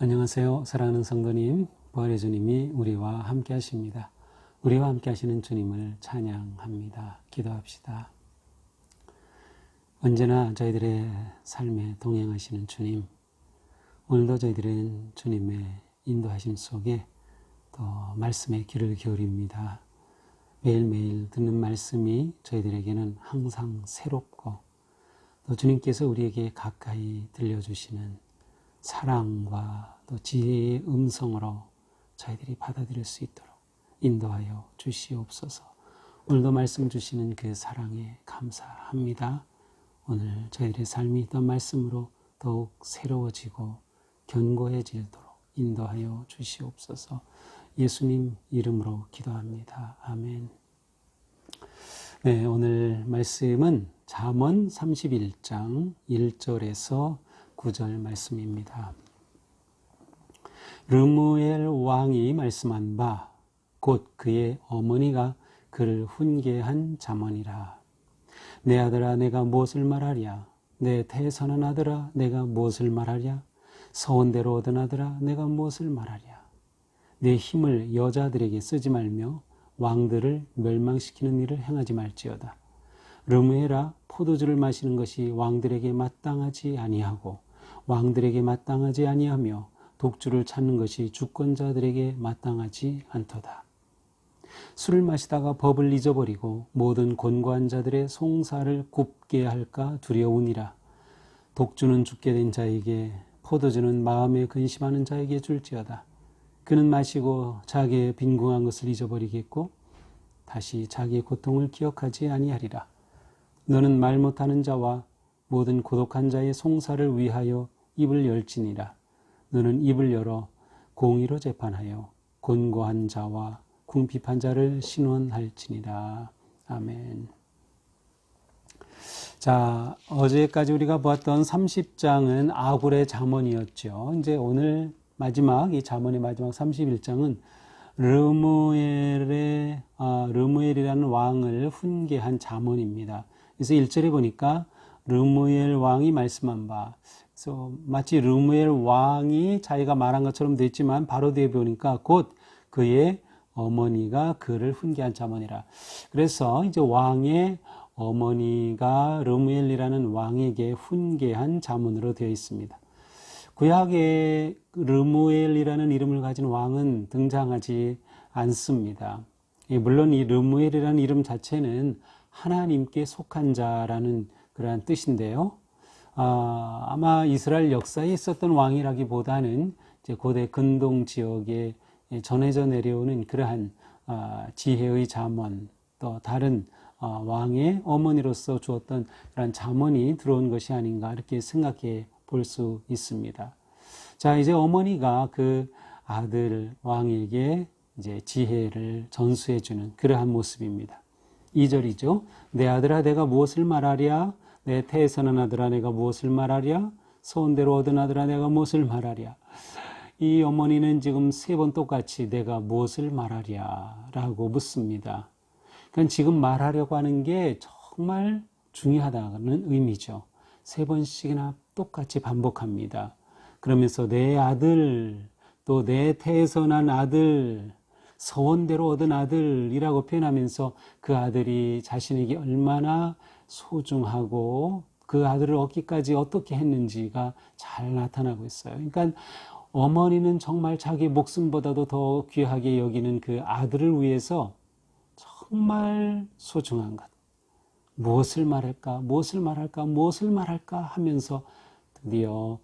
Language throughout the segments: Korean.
안녕하세요. 사랑하는 성도님, 부활의 주님이 우리와 함께 하십니다. 우리와 함께 하시는 주님을 찬양합니다. 기도합시다. 언제나 저희들의 삶에 동행하시는 주님, 오늘도 저희들은 주님의 인도하심 속에 또 말씀의 귀를 기울입니다. 매일매일 듣는 말씀이 저희들에게는 항상 새롭고 또 주님께서 우리에게 가까이 들려주시는 사랑과 또 지혜의 음성으로 저희들이 받아들일 수 있도록 인도하여 주시옵소서. 오늘도 말씀 주시는 그 사랑에 감사합니다. 오늘 저희들의 삶이 있던 말씀으로 더욱 새로워지고 견고해지도록 인도하여 주시옵소서. 예수님 이름으로 기도합니다. 아멘. 네, 오늘 말씀은 잠언 31장 1절에서 9절 말씀입니다. 르무엘 왕이 말씀한 바 곧 그의 어머니가 그를 훈계한 잠언이라. 내 아들아 내가 무엇을 말하랴? 내 태선한 아들아 내가 무엇을 말하랴? 서원대로 얻은 아들아 내가 무엇을 말하랴? 내 힘을 여자들에게 쓰지 말며 왕들을 멸망시키는 일을 행하지 말지어다. 르무에라 포도주를 마시는 것이 왕들에게 마땅하지 아니하고 왕들에게 마땅하지 아니하며 독주를 찾는 것이 주권자들에게 마땅하지 않도다. 술을 마시다가 법을 잊어버리고 모든 권고한 자들의 송사를 굽게 할까 두려우니라. 독주는 죽게 된 자에게 포도주는 마음에 근심하는 자에게 줄지어다. 그는 마시고 자기의 빈궁한 것을 잊어버리겠고 다시 자기의 고통을 기억하지 아니하리라. 너는 말 못하는 자와 모든 고독한 자의 송사를 위하여 입을 열지니라. 너는 입을 열어 공의로 재판하여 곤고한 자와 궁핍한 자를 신원할지니라. 아멘. 자, 어제까지 우리가 보았던 30장은 아굴의 잠언이었죠. 이제 오늘 마지막, 이 잠언의 마지막 31장은 르무엘의, 아, 르무엘이라는 왕을 훈계한 잠언입니다. 그래서 1절에 보니까 르무엘 왕이 말씀한 바, 그래서 마치 르무엘 왕이 자기가 말한 것처럼 됐지만 바로 뒤에 보니까 곧 그의 어머니가 그를 훈계한 자문이라. 그래서 이제 왕의 어머니가 르무엘이라는 왕에게 훈계한 자문으로 되어 있습니다. 구약에 르무엘이라는 이름을 가진 왕은 등장하지 않습니다. 물론 이 르무엘이라는 이름 자체는 하나님께 속한 자라는 그러한 뜻인데요. 아, 마 이스라엘 역사에 있었던 왕이라기보다는 고대 근동 지역에 전해져 내려오는 그러한 아, 지혜의 잠언 또 다른 아, 왕의 어머니로서 주었던 그런 잠언이 들어온 것이 아닌가 이렇게 생각해 볼 수 있습니다. 자, 이제 어머니가 그 아들 왕에게 이제 지혜를 전수해 주는 그러한 모습입니다. 2절이죠. 내 아들아 내가 무엇을 말하랴? 내 태에서는 아들아 내가 무엇을 말하랴? 소원대로 얻은 아들아 내가 무엇을 말하랴? 이 어머니는 지금 세 번 똑같이 내가 무엇을 말하랴? 라고 묻습니다. 그러니까 지금 말하려고 하는 게 정말 중요하다는 의미죠. 세 번씩이나 똑같이 반복합니다. 그러면서 내 아들, 또 내 태선한 아들, 서원대로 얻은 아들이라고 표현하면서 그 아들이 자신에게 얼마나 소중하고 그 아들을 얻기까지 어떻게 했는지가 잘 나타나고 있어요. 그러니까 어머니는 정말 자기 목숨보다도 더 귀하게 여기는 그 아들을 위해서 정말 소중한 것. 무엇을 말할까, 무엇을 말할까, 무엇을 말할까 하면서 드디어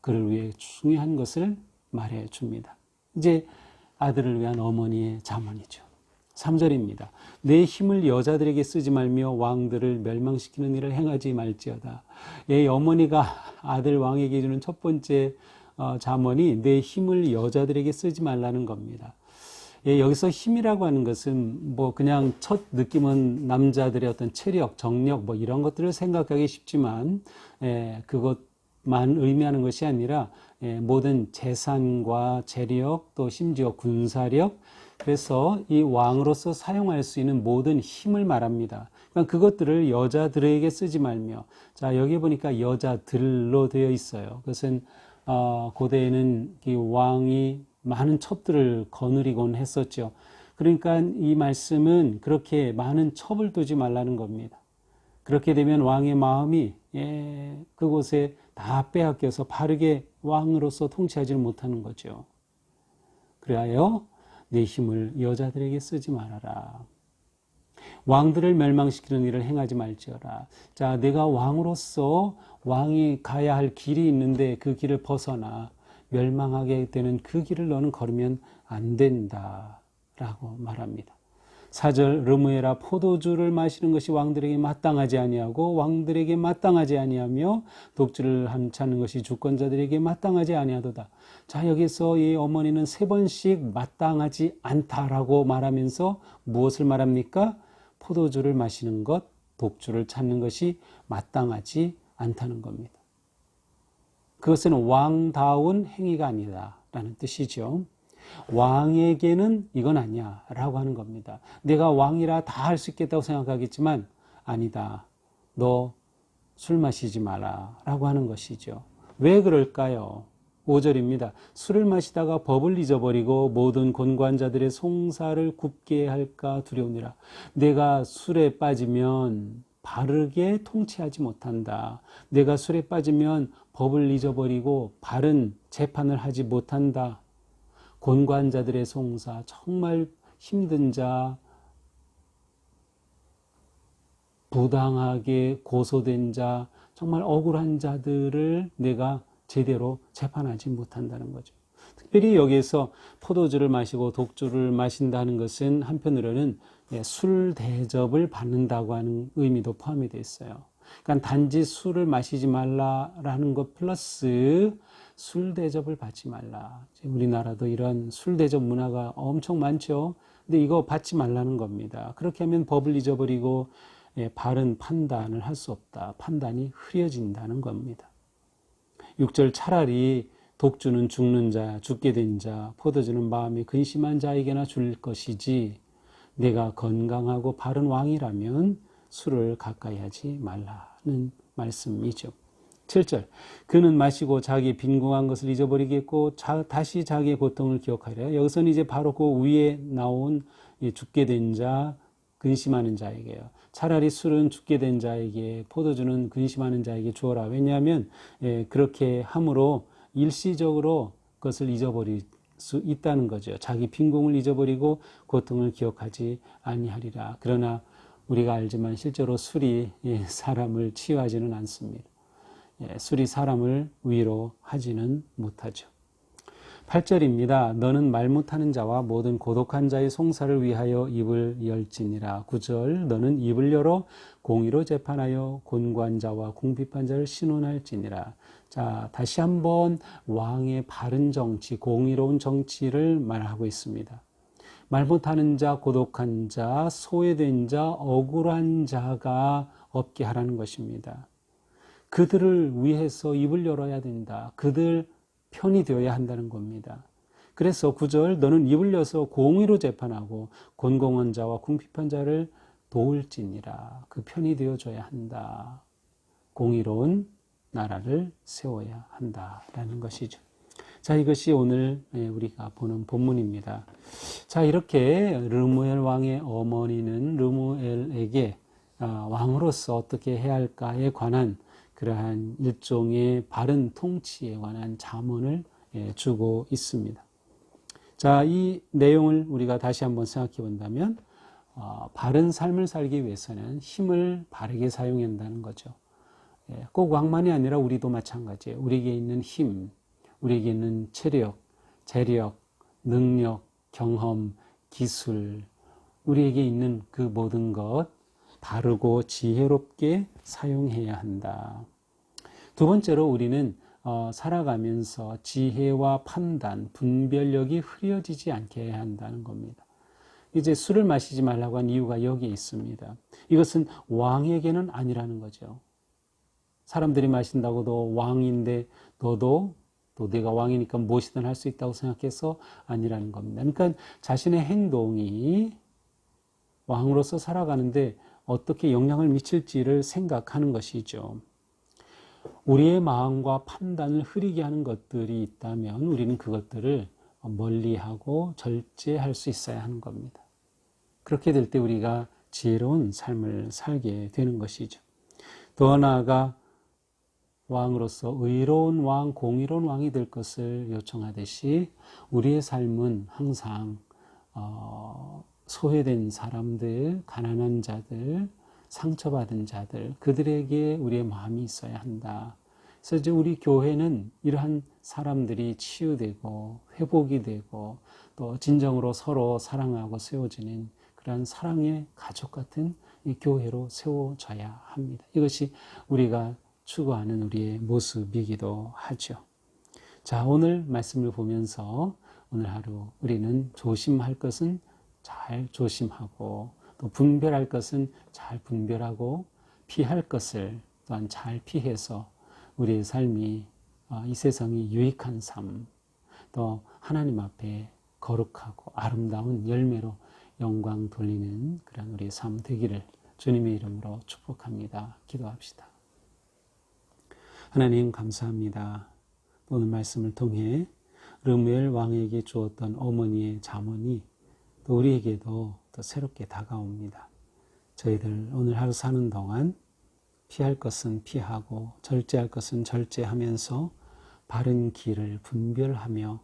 그를 위해 중요한 것을 말해 줍니다. 이제 아들을 위한 어머니의 자문이죠. 3절입니다. 내 힘을 여자들에게 쓰지 말며 왕들을 멸망시키는 일을 행하지 말지어다. 예, 어머니가 아들 왕에게 주는 첫 번째 어, 자문이 내 힘을 여자들에게 쓰지 말라는 겁니다. 예, 여기서 힘이라고 하는 것은 뭐 그냥 첫 느낌은 남자들의 어떤 체력, 정력 뭐 이런 것들을 생각하기 쉽지만 예, 그것만 의미하는 것이 아니라 예, 모든 재산과 재력 또 심지어 군사력 그래서 이 왕으로서 사용할 수 있는 모든 힘을 말합니다. 그러니까 그것들을 여자들에게 쓰지 말며 자 여기 보니까 여자들로 되어 있어요. 그것은 어, 고대에는 이 왕이 많은 첩들을 거느리곤 했었죠. 그러니까 이 말씀은 그렇게 많은 첩을 두지 말라는 겁니다. 그렇게 되면 왕의 마음이 예, 그곳에 다 빼앗겨서 바르게 왕으로서 통치하지를 못하는 거죠. 그리하여 내 힘을 여자들에게 쓰지 말아라. 왕들을 멸망시키는 일을 행하지 말지어라. 자, 내가 왕으로서 왕이 가야 할 길이 있는데 그 길을 벗어나 멸망하게 되는 그 길을 너는 걸으면 안 된다. 라고 말합니다. 사절 르무에라 포도주를 마시는 것이 왕들에게 마땅하지 아니하고 왕들에게 마땅하지 아니하며 독주를 함찮는 것이 주권자들에게 마땅하지 아니하도다. 자 여기서 이 어머니는 세 번씩 마땅하지 않다라고 말하면서 무엇을 말합니까? 포도주를 마시는 것, 독주를 찾는 것이 마땅하지 않다는 겁니다. 그것은 왕다운 행위가 아니다라는 뜻이죠. 왕에게는 이건 아니야 라고 하는 겁니다. 내가 왕이라 다 할 수 있겠다고 생각하겠지만 아니다. 너 술 마시지 마라 라고 하는 것이죠. 왜 그럴까요? 5절입니다. 술을 마시다가 법을 잊어버리고 모든 권관자들의 송사를 굽게 할까 두려우니라. 내가 술에 빠지면 바르게 통치하지 못한다. 내가 술에 빠지면 법을 잊어버리고 바른 재판을 하지 못한다. 권관자들의 송사, 정말 힘든 자, 부당하게 고소된 자, 정말 억울한 자들을 내가 제대로 재판하지 못한다는 거죠. 특별히 여기에서 포도주를 마시고 독주를 마신다는 것은 한편으로는 예, 술 대접을 받는다고 하는 의미도 포함이 되어 있어요. 그러니까 단지 술을 마시지 말라라는 것 플러스 술 대접을 받지 말라. 우리나라도 이런 술 대접 문화가 엄청 많죠. 근데 이거 받지 말라는 겁니다. 그렇게 하면 법을 잊어버리고 예, 바른 판단을 할 수 없다. 판단이 흐려진다는 겁니다. 6절 차라리 독주는 죽는 자, 죽게 된 자, 포도주는 마음이 근심한 자에게나 줄 것이지 내가 건강하고 바른 왕이라면 술을 가까이 하지 말라는 말씀이죠. 7절 그는 마시고 자기 빈궁한 것을 잊어버리겠고 자, 다시 자기의 고통을 기억하려 여기서는 이제 바로 그 위에 나온 죽게 된 자, 근심하는 자에게요. 차라리 술은 죽게 된 자에게 포도주는 근심하는 자에게 주어라. 왜냐하면 예, 그렇게 함으로 일시적으로 그것을 잊어버릴 수 있다는 거죠. 자기 빈궁을 잊어버리고 고통을 기억하지 아니하리라. 그러나 우리가 알지만 실제로 술이 예, 사람을 치유하지는 않습니다. 예, 술이 사람을 위로하지는 못하죠. 8절입니다. 너는 말 못하는 자와 모든 고독한 자의 송사를 위하여 입을 열지니라. 9절 너는 입을 열어 공의로 재판하여 곤관 자와 궁핍한자를 신원할지니라. 자, 다시 한번 왕의 바른 정치, 공의로운 정치를 말하고 있습니다. 말 못하는 자, 고독한 자, 소외된 자, 억울한 자가 없게 하라는 것입니다. 그들을 위해서 입을 열어야 된다. 그들 편이 되어야 한다는 겁니다. 그래서 구절 너는 입을 여서 공의로 재판하고 곤공한 자와 궁핍한 자를 도울지니라. 그 편이 되어줘야 한다. 공의로운 나라를 세워야 한다라는 것이죠. 자, 이것이 오늘 예, 우리가 보는 본문입니다. 자, 이렇게 르무엘 왕의 어머니는 르무엘에게 아, 왕으로서 어떻게 해야 할까에 관한 그러한 일종의 바른 통치에 관한 자문을 예, 주고 있습니다. 자, 이 내용을 우리가 다시 한번 생각해 본다면, 어, 바른 삶을 살기 위해서는 힘을 바르게 사용해야 한다는 거죠. 예, 꼭 왕만이 아니라 우리도 마찬가지예요. 우리에게 있는 힘, 우리에게 있는 체력, 재력, 능력, 경험, 기술, 우리에게 있는 그 모든 것 바르고 지혜롭게 사용해야 한다. 두 번째로 우리는 어, 살아가면서 지혜와 판단, 분별력이 흐려지지 않게 해야 한다는 겁니다. 이제 술을 마시지 말라고 한 이유가 여기에 있습니다. 이것은 왕에게는 아니라는 거죠. 사람들이 마신다고도 왕인데 너도 또 내가 왕이니까 무엇이든 할 수 있다고 생각해서 아니라는 겁니다. 그러니까 자신의 행동이 왕으로서 살아가는데 어떻게 영향을 미칠지를 생각하는 것이죠. 우리의 마음과 판단을 흐리게 하는 것들이 있다면 우리는 그것들을 멀리하고 절제할 수 있어야 하는 겁니다. 그렇게 될 때 우리가 지혜로운 삶을 살게 되는 것이죠. 더 나아가 왕으로서 의로운 왕, 공의로운 왕이 될 것을 요청하듯이 우리의 삶은 항상 어, 소외된 사람들, 가난한 자들, 상처받은 자들, 그들에게 우리의 마음이 있어야 한다. 그래서 이제 우리 교회는 이러한 사람들이 치유되고 회복이 되고 또 진정으로 서로 사랑하고 세워지는 그러한 사랑의 가족 같은 이 교회로 세워져야 합니다. 이것이 우리가 추구하는 우리의 모습이기도 하죠. 자, 오늘 말씀을 보면서 오늘 하루 우리는 조심할 것은 잘 조심하고 또 분별할 것은 잘 분별하고 피할 것을 또한 잘 피해서 우리의 삶이 어, 이 세상이 유익한 삶, 또 하나님 앞에 거룩하고 아름다운 열매로 영광 돌리는 그런 우리의 삶 되기를 주님의 이름으로 축복합니다. 기도합시다. 하나님 감사합니다. 오늘 말씀을 통해 르무엘 왕에게 주었던 어머니의 자문이 또 우리에게도 또 새롭게 다가옵니다. 저희들 오늘 하루 사는 동안 피할 것은 피하고 절제할 것은 절제하면서 바른 길을 분별하며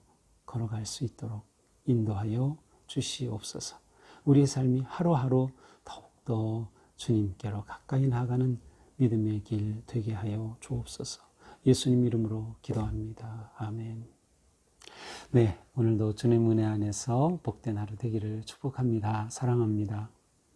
걸어갈 수 있도록 인도하여 주시옵소서. 우리의 삶이 하루하루 더욱더 주님께로 가까이 나가는 믿음의 길 되게 하여 주옵소서. 예수님 이름으로 기도합니다. 아멘. 네, 오늘도 주님 은혜 안에서 복된 하루 되기를 축복합니다. 사랑합니다.